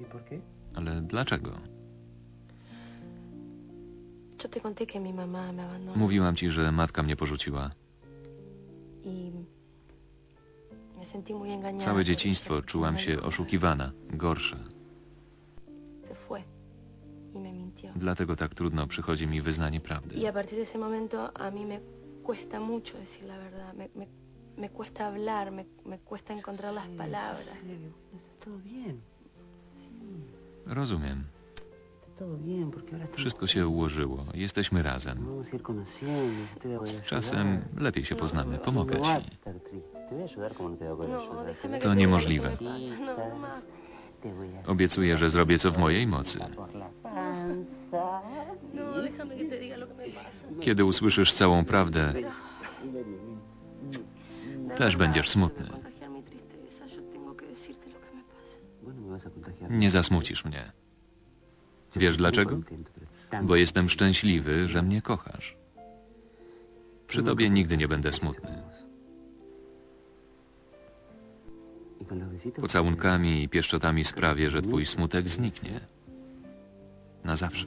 ¿Y por qué? Ale dlaczego? Abandonó Mówiłam ci, że matka mnie porzuciła. Całe dzieciństwo czułam się oszukiwana, gorsza. Dlatego tak trudno przychodzi mi wyznanie prawdy. A partir de ese momento a mí me cuesta mucho decir la verdad. Me, me, me cuesta hablar, me, me cuesta encontrar las palabras. Rozumiem. Wszystko się ułożyło. Jesteśmy razem. Z czasem lepiej się poznamy. Pomogę No a ci. no To niemożliwe. No, Obiecuję, że zrobię co w mojej mocy. Kiedy usłyszysz całą prawdę, też będziesz smutny. Nie zasmucisz mnie. Wiesz dlaczego? Bo jestem szczęśliwy, że mnie kochasz. Przy tobie nigdy nie będę smutny. Pocałunkami i pieszczotami sprawię, że twój smutek zniknie. Na zawsze.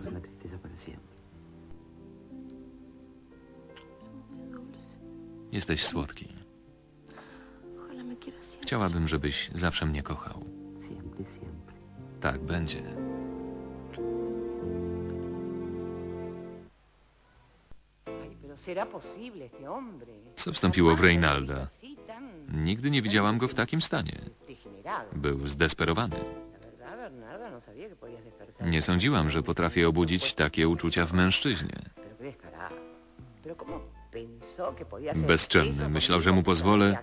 Jesteś słodki. Chciałabym, żebyś zawsze mnie kochał. Tak będzie. Co wstąpiło w Reinalda? Nigdy nie widziałam go w takim stanie. Był zdesperowany. No. Nie sądziłam, że potrafię obudzić takie uczucia w mężczyźnie. Bezczelny. Myślał, że mu pozwolę.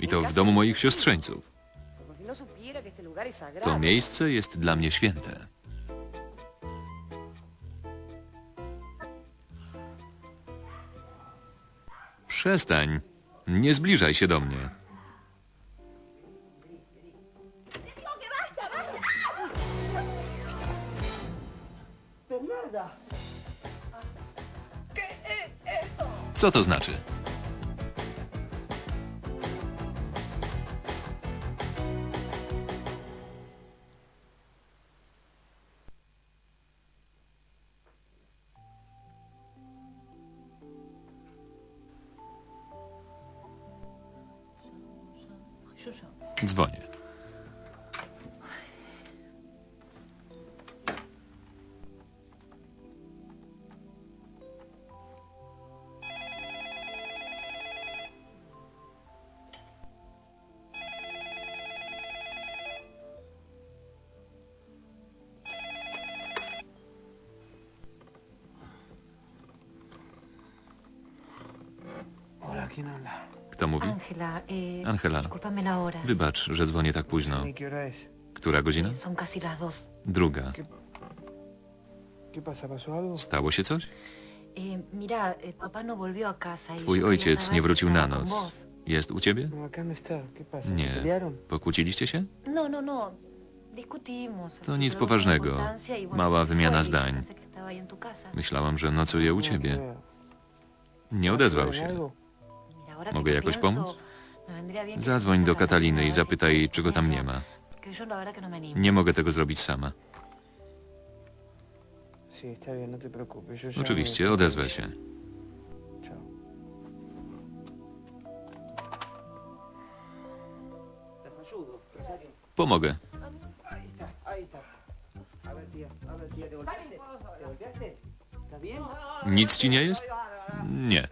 I to w domu moich siostrzeńców. To miejsce jest dla mnie święte. Przestań. Nie zbliżaj się do mnie. Co to znaczy? Dzwonię. Hola, ¿quién habla? Kto mówi? Ángela, eh, Ángela. discúlpame la hora. Wybacz, że dzwonię tak późno. ¿Y? Która godzina? Druga. Stało się coś? Mira, eh, no y Twój ojciec nie wrócił na noc. Jest u ciebie? No, no está. ¿Qué pasa? ¿Se Nie. Pokłóciliście się? To nic poważnego. y, Mała wymiana y zdań. Myślałam, że nocuje u No, ¿qué ciebie. Nie odezwał ¿Quieren się. ¿Mogę jakoś pomóc? Zadzwoń do Kataliny i zapytaj, czego tam nie ma. Nie mogę tego zrobić sama. Oczywiście, odezwę się. Pomogę. Nic ci nie jest? Nie.